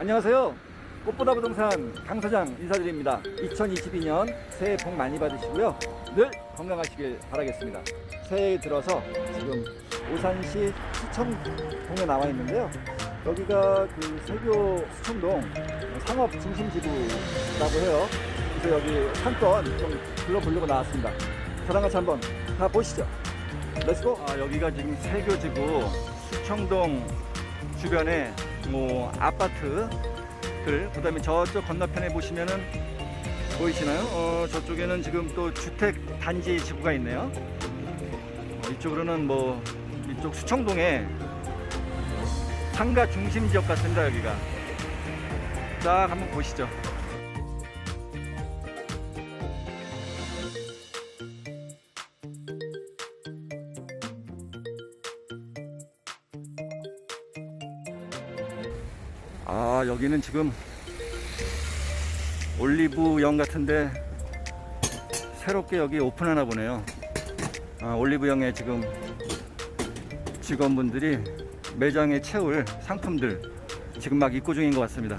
안녕하세요. 꽃보다 부동산 강 사장 인사드립니다. 2022년 새해 복 많이 받으시고요. 늘 건강하시길 바라겠습니다. 새해 들어서 지금 오산시 수청동에 나와 있는데요. 여기가 그 세교 수청동 상업 중심 지구라고 해요. 그래서 여기 상권 좀 둘러보려고 나왔습니다. 저랑 같이 한번 가보시죠. 렛츠고! 아, 여기가 지금 세교지구 수청동 주변에 뭐 아파트들 그다음에 저쪽 건너편에 보시면은 보이시나요? 어, 저쪽에는 지금 또 주택 단지 지구가 있네요. 어, 이쪽으로는 뭐 이쪽 수청동에 상가 중심 지역 같습니다 여기가. 자 한번 보시죠. 아 여기는 지금 올리브영 같은데 새롭게 여기 오픈하나 보네요. 아, 올리브영에 지금 직원분들이 매장에 채울 상품들 지금 막 입고 중인 것 같습니다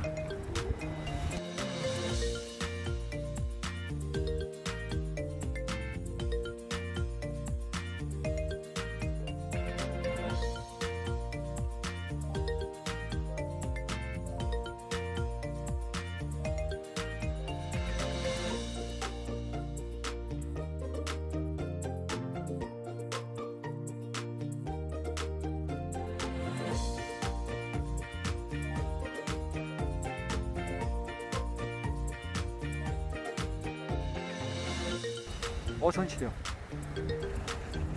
어선 치료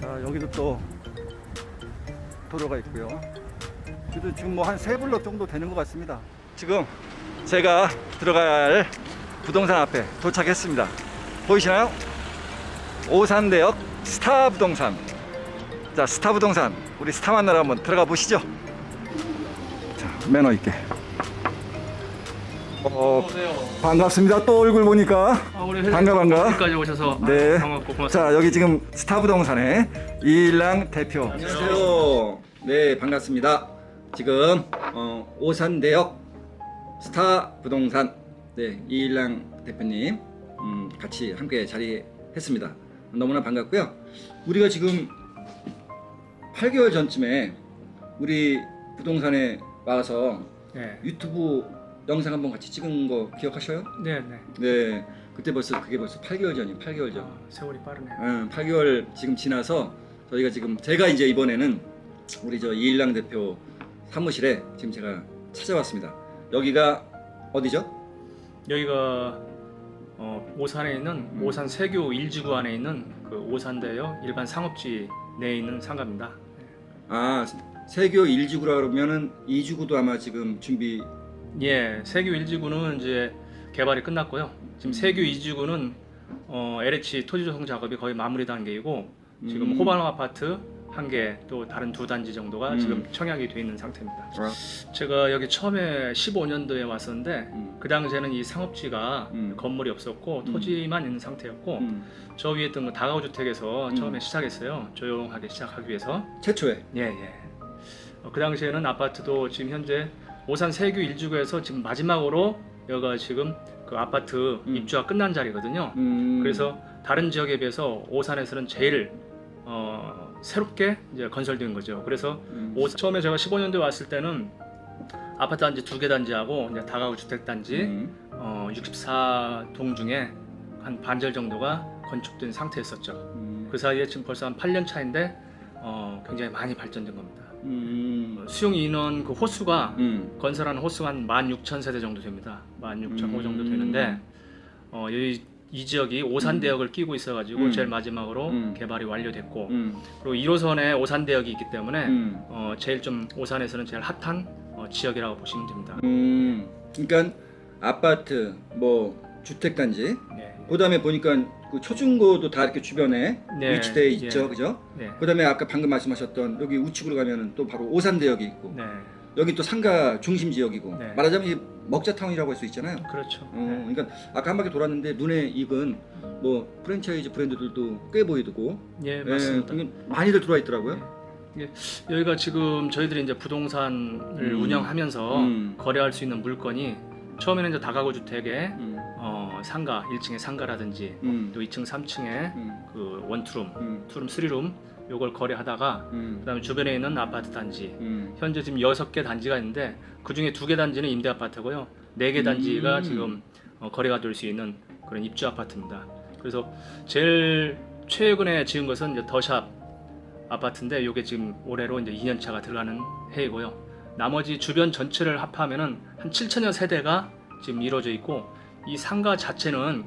자 여기도 또 도로가 있고요. 그래도 지금 뭐 한 세 블럭 정도 되는 것 같습니다. 지금 제가 들어갈 부동산 앞에 도착했습니다. 보이시나요? 오산대역 스타 부동산. 자 스타 부동산. 우리 스타 만나러 한번 들어가 보시죠. 자 매너 있게 어. 반갑습니다 또 얼굴 보니까 아, 우리 반가, 반가. 여기까지 오셔서 네. 아, 반갑고 고맙습니다. 자 여기 지금 스타부동산의 이일랑 대표. 안녕하세요. 네 반갑습니다. 지금 어, 오산대역 스타부동산 네 이일랑 대표님 음, 같이 함께 자리했습니다. 너무나 반갑고요. 우리가 지금 8개월 전쯤에 우리 부동산에 와서 네. 유튜브 영상 한번 같이 찍은 거 기억하셔요? 네, 네. 네. 그때 벌써 그게 벌써 8개월 전이에요. 8개월 전. 아, 세월이 빠르네요. 응, 8개월 지금 지나서 저희가 지금 제가 이제 이번에는 우리 저 이일랑 대표 사무실에 지금 제가 찾아왔습니다. 여기가 어디죠? 여기가 어, 오산에 있는 음. 오산 세교 1지구 안에 있는 그 오산대역 일반 상업지 내에 있는 상가입니다. 아 세교 1지구라 그러면은 2지구도 아마 지금 준비 예, 세교 1지구는 이제 개발이 끝났고요. 지금 음. 세교 2지구는 어, LH 토지 조성 작업이 거의 마무리 단계이고 지금 음. 호반 아파트 한 개 또 다른 두 단지 정도가 음. 지금 청약이 돼 있는 상태입니다. 아, 제가 여기 처음에 15년도에 왔었는데 음, 그 당시에는 이 상업지가 음. 건물이 없었고 음. 토지만 있는 상태였고 음. 저 위에 있던 그 다가구 주택에서 음. 처음에 시작했어요. 조용하게 시작하기 위해서. 최초에 예, 예. 어, 그 당시에는 아파트도 지금 현재 오산 세교 1주구에서 지금 마지막으로 여기가 지금 그 아파트 음. 입주가 끝난 자리거든요. 음, 그래서 다른 지역에 비해서 오산에서는 제일 어, 새롭게 이제 건설된 거죠. 그래서 음, 오, 처음에 제가 15년도에 왔을 때는 아파트 단지 두 개 단지하고 이제 다가구 주택 단지 음, 어, 64동 중에 한 반절 정도가 건축된 상태였었죠. 음, 그 사이에 지금 벌써 한 8년 차인데 어, 굉장히 많이 발전된 겁니다. 음, 수용 인원 그 호수가 음, 건설하는 호수가 한 16,000세대 정도 됩니다. 16,000호 정도 음. 되는데 어, 이, 이 지역이 오산대역을 끼고 있어가지고 음. 제일 마지막으로 음. 개발이 완료됐고 음, 그리고 1호선에 오산대역이 있기 때문에 음, 어, 제일 좀 오산에서는 제일 핫한 어, 지역이라고 보시면 됩니다. 음, 그러니까 아파트 뭐 주택 단지 네. 그다음에 보니까 그 초중고도 다 이렇게 주변에 네, 위치돼 있죠, 예. 그죠? 네. 그다음에 아까 방금 말씀하셨던 여기 우측으로 가면은 또 바로 오산대역이 있고 네. 여기 또 상가 중심 지역이고 네. 말하자면 이 먹자타운이라고 할 수 있잖아요. 그렇죠. 어, 그러니까 아까 한 바퀴 돌았는데 눈에 익은 뭐 프랜차이즈 브랜드들도 꽤 보이고 예, 예, 맞습니다. 그게 많이들 들어와 있더라고요. 네. 여기가 지금 저희들이 이제 부동산을 음. 운영하면서 음. 거래할 수 있는 물건이 처음에는 이제 다가구 주택에 음. 어, 상가 1층에 상가라든지 음. 또 2층, 3층에 음. 그 원투룸, 음. 투룸, 쓰리룸 요걸 거래하다가 음. 그다음에 주변에 있는 아파트 단지 음. 현재 지금 여섯 개 단지가 있는데 그 중에 두 개 단지는 임대 아파트고요. 네 개 단지가 음. 지금 어, 거래가 될 수 있는 그런 입주 아파트입니다. 그래서 제일 최근에 지은 것은 이제 더샵 아파트인데 이게 지금 올해로 이제 2년 차가 들어가는 해이고요. 나머지 주변 전체를 합하면은 한 7천여 세대가 지금 이루어져 있고 이 상가 자체는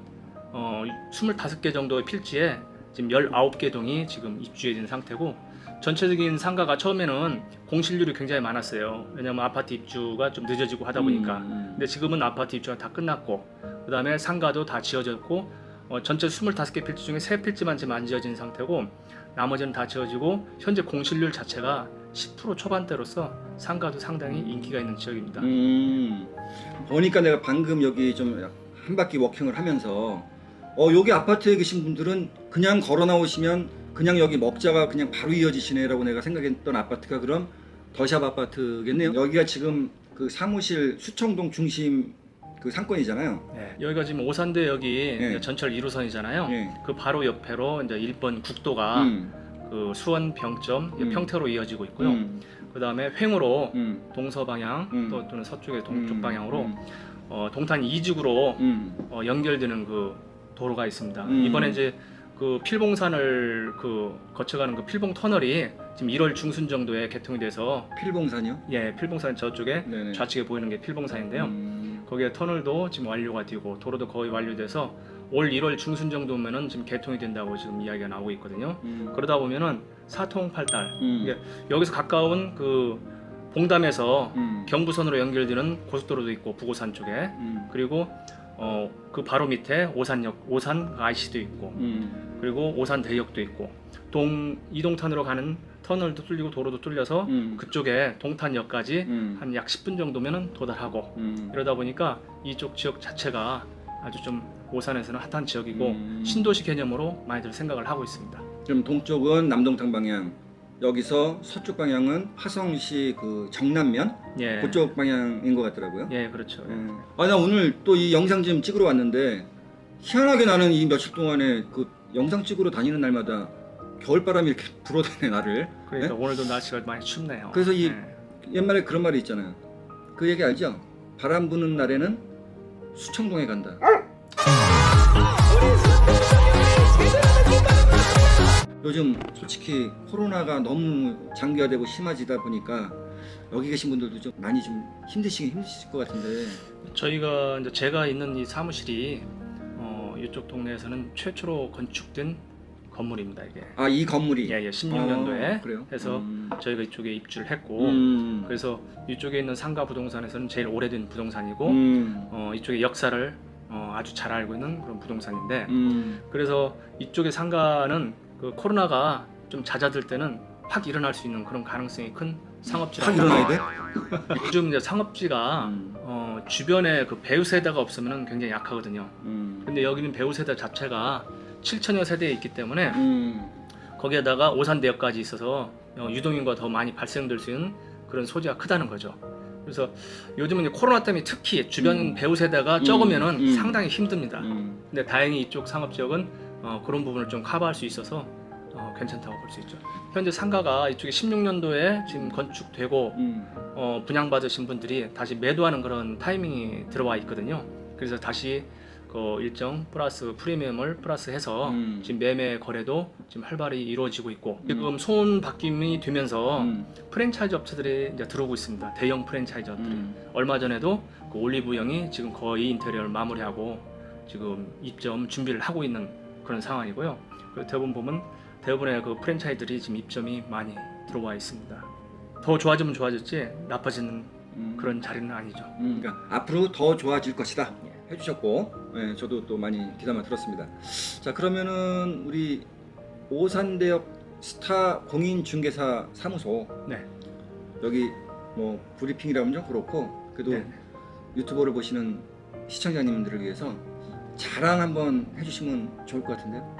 어 25개 정도의 필지에 지금 19개 동이 지금 입주해 진 상태고 전체적인 상가가 처음에는 공실률이 굉장히 많았어요. 왜냐하면 아파트 입주가 좀 늦어지고 하다 보니까. 음. 근데 지금은 아파트 입주가 다 끝났고 그 다음에 상가도 다 지어졌고 어, 전체 25개 필지 중에 3필지만 지금 안 지어진 상태고 나머지는 다 지어지고 현재 공실률 자체가 10% 초반대로서 상가도 상당히 인기가 있는 지역입니다. 음. 보니까 내가 방금 여기 좀 한 바퀴 워킹을 하면서 어 여기 아파트에 계신 분들은 그냥 걸어 나오시면 그냥 여기 먹자가 그냥 바로 이어지시네라고 내가 생각했던 아파트가 그럼 더샵 아파트겠네요. 여기가 지금 그 사무실 수청동 중심 그 상권이잖아요. 네, 여기가 지금 오산대역이 예. 이제 전철 1호선이잖아요. 예. 그 바로 옆에로 이제 1번 국도가 음. 그 수원 병점 음. 평택로 이어지고 있고요. 음. 그 다음에 횡으로 음. 동서 방향 음. 또 또는 서쪽의 동쪽 음. 방향으로 음. 어, 동탄 이직으로 음. 어, 연결되는 그 도로가 있습니다. 음. 이번에 이제 그 필봉산을 그 거쳐가는 그 필봉 터널이 지금 1월 중순 정도에 개통이 돼서 필봉산이요? 예 필봉산 저쪽에 네네. 좌측에 보이는 게 필봉산인데요. 음. 거기에 터널도 지금 완료가 되고 도로도 거의 완료돼서 올 1월 중순 정도면은 지금 개통이 된다고 지금 이야기가 나오고 있거든요. 음. 그러다 보면은 사통팔달 음. 여기서 가까운 그 봉담에서 음. 경부선으로 연결되는 고속도로도 있고 부고산 쪽에 음. 그리고 어, 그 바로 밑에 오산역 오산 IC도 있고 음. 그리고 오산 대역도 있고 동 이동탄으로 가는 터널도 뚫리고 도로도 뚫려서 음. 그쪽에 동탄역까지 음. 한약 10분 정도면은 도달하고 음. 이러다 보니까 이쪽 지역 자체가 아주 좀 오산에서는 핫한 지역이고 음. 신도시 개념으로 많이들 생각을 하고 있습니다. 그럼 동쪽은 남동탄 방향, 여기서 서쪽 방향은 화성시 그 정남면 예. 그쪽 방향인 것 같더라고요. 예, 그렇죠. 예. 음. 아, 나 오늘 또 이 영상 좀 찍으러 왔는데 희한하게 나는 이 며칠 동안에 그 영상 찍으러 다니는 날마다 겨울바람이 이렇게 불어대네 나를. 그러니까 오늘도 날씨가 많이 춥네요. 그래서 이- 예. 옛말에 그런 말이 있잖아요. 그 얘기 알죠? 바람 부는 날에는 수청동에 간다. 요즘 솔직히 코로나가 너무 장기화되고 심해지다 보니까 여기 계신 분들도 좀 많이 좀 힘드시긴 힘드실 것 같은데 저희가 이제 제가 있는 이 사무실이 어, 이쪽 동네에서는 최초로 건축된 건물입니다. 이게 아 이 건물이 예, 예, 16년도에 아, 그래요? 해서 음. 저희가 이쪽에 입주를 했고 음. 그래서 이쪽에 있는 상가 부동산에서는 제일 오래된 부동산이고 음. 어, 이쪽의 역사를 어, 아주 잘 알고 있는 그런 부동산인데 음. 그래서 이쪽의 상가는 그 코로나가 좀 잦아들 때는 확 일어날 수 있는 그런 가능성이 큰 상업지라고 확 일어나야 돼? 요즘 이제 상업지가 음. 어, 주변에 그 배우 세대가 없으면 굉장히 약하거든요. 음. 근데 여기는 배우 세대 자체가 7천여 세대에 있기 때문에 음. 거기에다가 오산대역까지 있어서 어, 유동인구가 더 많이 발생될 수 있는 그런 소지가 크다는 거죠. 그래서 요즘은 이제 코로나 때문에 특히 주변 음. 배우 세대가 음. 적으면은 음. 상당히 힘듭니다. 음. 근데 다행히 이쪽 상업 지역은 어, 그런 부분을 좀 커버할 수 있어서 어, 괜찮다고 볼 수 있죠. 현재 상가가 이쪽에 16년도에 지금 건축되고 음. 어, 분양받으신 분들이 다시 매도하는 그런 타이밍이 들어와 있거든요. 그래서 다시 그 일정 플러스 프리미엄을 플러스해서 음. 지금 매매 거래도 지금 활발히 이루어지고 있고 음. 지금 손 바뀜이 되면서 음. 프랜차이즈 업체들이 이제 들어오고 있습니다. 대형 프랜차이즈 업체들이 음. 얼마 전에도 그 올리브영이 지금 거의 인테리어를 마무리하고 지금 입점 준비를 하고 있는 그런 상황이고요. 그 대부분 보면 대부분의 그 프랜차이즈들이 지금 입점이 많이 들어와 있습니다. 더 좋아지면 좋아졌지 나빠지는 음. 그런 자리는 아니죠. 음, 그러니까 앞으로 더 좋아질 것이다 해주셨고 예, 저도 또 많이 귀담아 들었습니다. 자 그러면은 우리 오산대역 스타 공인중개사 사무소 네. 여기 뭐 브리핑이라면 좀 그렇고 그래도 네. 유튜버를 보시는 시청자님들을 위해서 자랑 한번 해주시면 좋을 것 같은데요.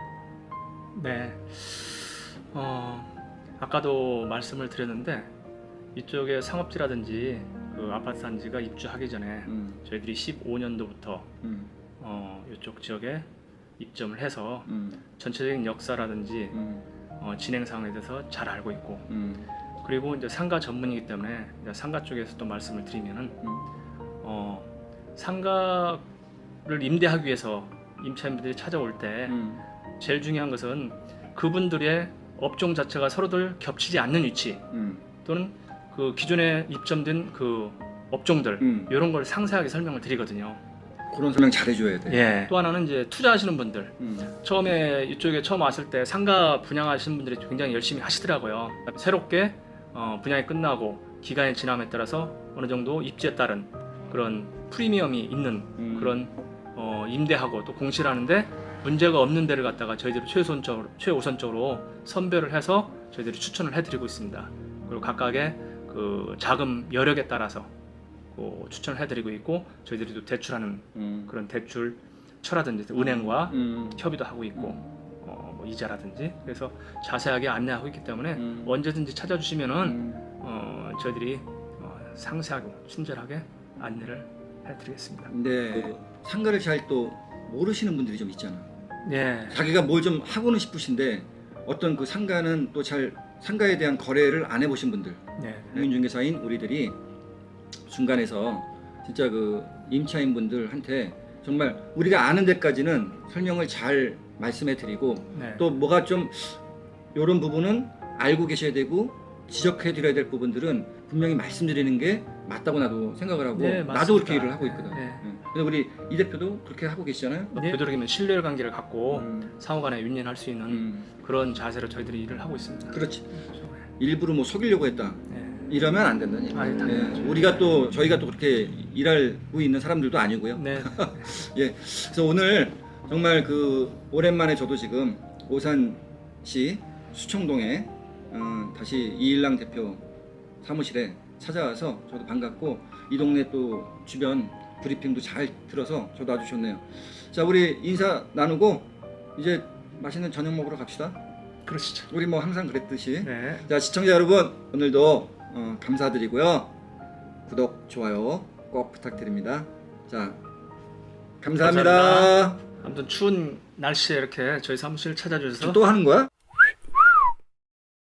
네. 어, 아까도 말씀을 드렸는데 이쪽에 상업지라든지 그 아파트 단지가 입주하기 전에 음, 저희들이 15년도부터 음, 어, 이쪽 지역에 입점을 해서 음, 전체적인 역사라든지 음, 어, 진행 상황에 대해서 잘 알고 있고 음, 그리고 이제 상가 전문이기 때문에 이제 상가 쪽에서 또 말씀을 드리면은 음. 어, 상가 를 임대하기 위해서 임차인분들이 찾아올 때 음, 제일 중요한 것은 그분들의 업종 자체가 서로들 겹치지 않는 위치 음, 또는 그 기존에 입점된 그 업종들 음. 이런 걸 상세하게 설명을 드리거든요. 그런 설명 잘 해줘야 돼. 예. 또 하나는 이제 투자하시는 분들 음, 처음에 이쪽에 처음 왔을 때 상가 분양하시는 분들이 굉장히 열심히 하시더라고요. 새롭게 어, 분양이 끝나고 기간이 지남에 따라서 어느 정도 입지에 따른 그런 프리미엄이 있는 음. 그런 어, 임대하고 또 공시를 하는데 문제가 없는 데를 갖다가 저희들이 최우선적으로, 최우선적으로 선별을 해서 저희들이 추천을 해드리고 있습니다. 그리고 각각의 그 자금 여력에 따라서 그 추천을 해드리고 있고 저희들이 또 대출하는 음, 그런 대출 처라든지 은행과 음, 협의도 하고 있고 어, 뭐 이자라든지 그래서 자세하게 안내하고 있기 때문에 음. 언제든지 찾아주시면은 음. 어, 저희들이 어, 상세하고 친절하게 안내를 해드리겠습니다. 근 상가를 잘또 모르시는 분들이 좀 있잖아. 네, 자기가 뭘 좀 하고는 싶으신데 어떤 그 상가는 또 잘 상가에 대한 거래를 안 해보신 분들, 네, 공인중개사인 우리들이 중간에서 진짜 그 임차인 분들한테 정말 우리가 아는 데까지는 설명을 잘 말씀해 드리고 네. 또 뭐가 좀 이런 부분은 알고 계셔야 되고 지적해 드려야 될 부분들은 분명히 말씀드리는 게 맞다고 나도 생각을 하고 네, 나도. 그렇게 일을 하고 있거든. 네. 응. 근데 우리 이 대표도 그렇게 하고 계시잖아요. 네. 되도록이면 신뢰 관계를 갖고 음, 상호간에 윈윈할 수 있는 음, 그런 자세로 저희들이 일을 하고 있습니다. 그렇지. 일부러 뭐 속이려고 했다. 네. 이러면 안 된다니. 아니, 당연하죠. 우리가 또 저희가 또 그렇게 일하고 있는 사람들도 아니고요. 네, 그래서 오늘 정말 그 오랜만에 저도 지금 오산시 수청동에 어, 다시 이일랑 대표 사무실에 찾아와서 저도 반갑고 이 동네 또 주변 브리핑도 잘 들어서 저도 아주 좋네요. 자 우리 인사 나누고 이제 맛있는 저녁 먹으러 갑시다. 그러시죠. 우리 뭐 항상 그랬듯이. 네, 자 시청자 여러분 오늘도 어, 감사드리고요. 구독 좋아요 꼭 부탁드립니다. 자 감사합니다. 아무튼 추운 날씨에 이렇게 저희 사무실 찾아주셔서 또 하는 거야?